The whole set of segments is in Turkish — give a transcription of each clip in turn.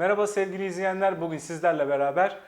Merhaba sevgili izleyenler. Bugün sizlerle beraber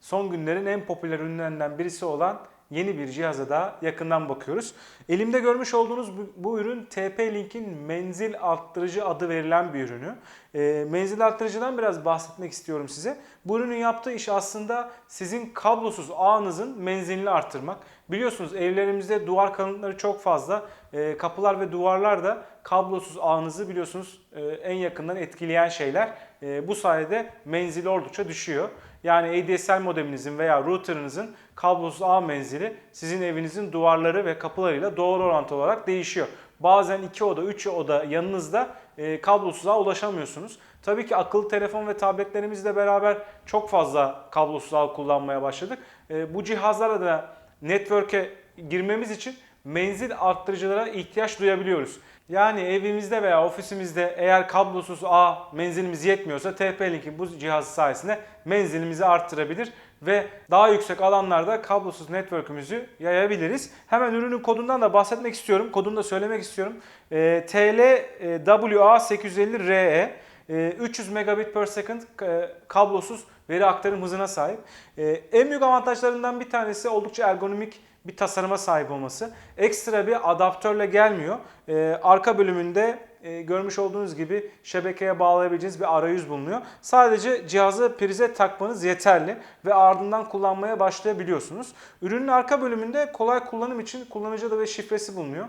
son günlerin en popüler ürünlerinden birisi olan yeni bir cihaza da yakından bakıyoruz. Elimde görmüş olduğunuz bu, bu ürün TP-Link'in menzil arttırıcı adı verilen bir ürünü. E, menzil arttırıcıdan biraz bahsetmek istiyorum size. Bu ürünün yaptığı iş aslında sizin kablosuz ağınızın menzilini arttırmak. Biliyorsunuz evlerimizde duvar kalıntıları çok fazla. E, kapılar ve duvarlar da kablosuz ağınızı biliyorsunuz e, en yakından etkileyen şeyler. E, bu sayede menzili oldukça düşüyor. Yani ADSL modeminizin veya routerınızın kablosuz ağ menzili sizin evinizin duvarları ve kapılarıyla doğru orantılı olarak değişiyor. Bazen 2 oda, 3 oda yanınızda e, kablosuz ağa ulaşamıyorsunuz. Tabii ki akıllı telefon ve tabletlerimizle beraber çok fazla kablosuz ağ kullanmaya başladık. E, bu cihazlarla da network'e girmemiz için menzil arttırıcılara ihtiyaç duyabiliyoruz. Yani evimizde veya ofisimizde eğer kablosuz ağ menzilimiz yetmiyorsa TP-Link'in bu cihazı sayesinde menzilimizi arttırabilir ve daha yüksek alanlarda kablosuz network'ümüzü yayabiliriz. Hemen ürünün kodundan da bahsetmek istiyorum. Kodunu da söylemek istiyorum. E, TLWA850RE 300 megabit per second e, kablosuz veri aktarım hızına sahip. E, en büyük avantajlarından bir tanesi oldukça ergonomik bir tasarıma sahip olması. Ekstra bir adaptörle gelmiyor. Ee, arka bölümünde e, görmüş olduğunuz gibi şebekeye bağlayabileceğiniz bir arayüz bulunuyor. Sadece cihazı prize takmanız yeterli ve ardından kullanmaya başlayabiliyorsunuz. Ürünün arka bölümünde kolay kullanım için kullanıcı adı ve şifresi bulunuyor.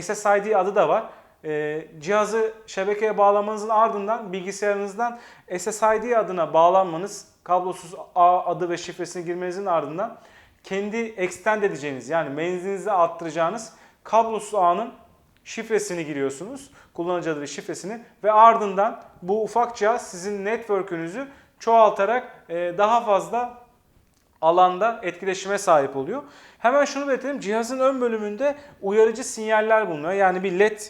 SSID adı da var. Ee, cihazı şebekeye bağlamanızın ardından bilgisayarınızdan SSID adına bağlanmanız, kablosuz ağ adı ve şifresini girmenizin ardından kendi extend edeceğiniz yani menzilinizi arttıracağınız kablosuz ağının şifresini giriyorsunuz. Kullanıcı adı ve şifresini ve ardından bu ufak cihaz sizin network'ünüzü çoğaltarak e, daha fazla alanda etkileşime sahip oluyor. Hemen şunu belirtelim. Cihazın ön bölümünde uyarıcı sinyaller bulunuyor. Yani bir led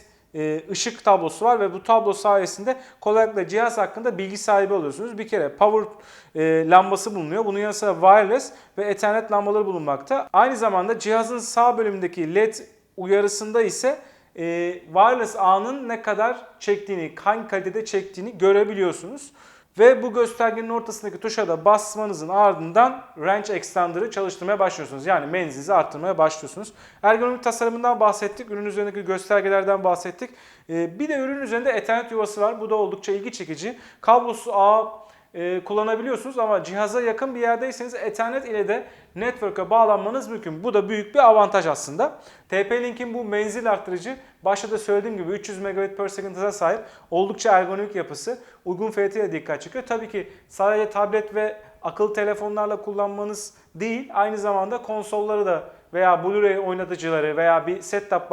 ışık tablosu var ve bu tablo sayesinde kolaylıkla cihaz hakkında bilgi sahibi oluyorsunuz. Bir kere power e, lambası bulunuyor. Bunun yanı sıra wireless ve ethernet lambaları bulunmakta. Aynı zamanda cihazın sağ bölümündeki led uyarısında ise e, wireless ağının ne kadar çektiğini, hangi kalitede çektiğini görebiliyorsunuz. Ve bu göstergenin ortasındaki tuşa da basmanızın ardından range extender'ı çalıştırmaya başlıyorsunuz. Yani menzilinizi arttırmaya başlıyorsunuz. Ergonomik tasarımından bahsettik. Ürün üzerindeki göstergelerden bahsettik. Ee, bir de ürün üzerinde Ethernet yuvası var. Bu da oldukça ilgi çekici. Kablosuz ağ e, kullanabiliyorsunuz ama cihaza yakın bir yerdeyseniz Ethernet ile de network'a bağlanmanız mümkün. Bu da büyük bir avantaj aslında. TP-Link'in bu menzil arttırıcı başta da söylediğim gibi 300 megabit per second hıza sahip oldukça ergonomik yapısı uygun fiyatıyla dikkat çekiyor. Tabii ki sadece tablet ve akıllı telefonlarla kullanmanız değil aynı zamanda konsolları da veya Blu-ray oynatıcıları veya bir set-top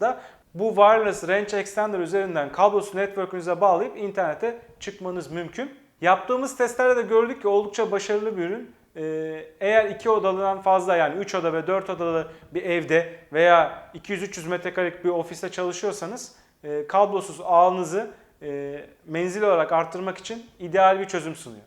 da bu wireless range extender üzerinden kablosuz network'ünüze bağlayıp internete çıkmanız mümkün. Yaptığımız testlerde de gördük ki oldukça başarılı bir ürün. Ee, eğer iki odalıdan fazla yani 3 oda ve 4 odalı bir evde veya 200-300 metrekarelik bir ofiste çalışıyorsanız e, kablosuz ağınızı e, menzil olarak arttırmak için ideal bir çözüm sunuyor.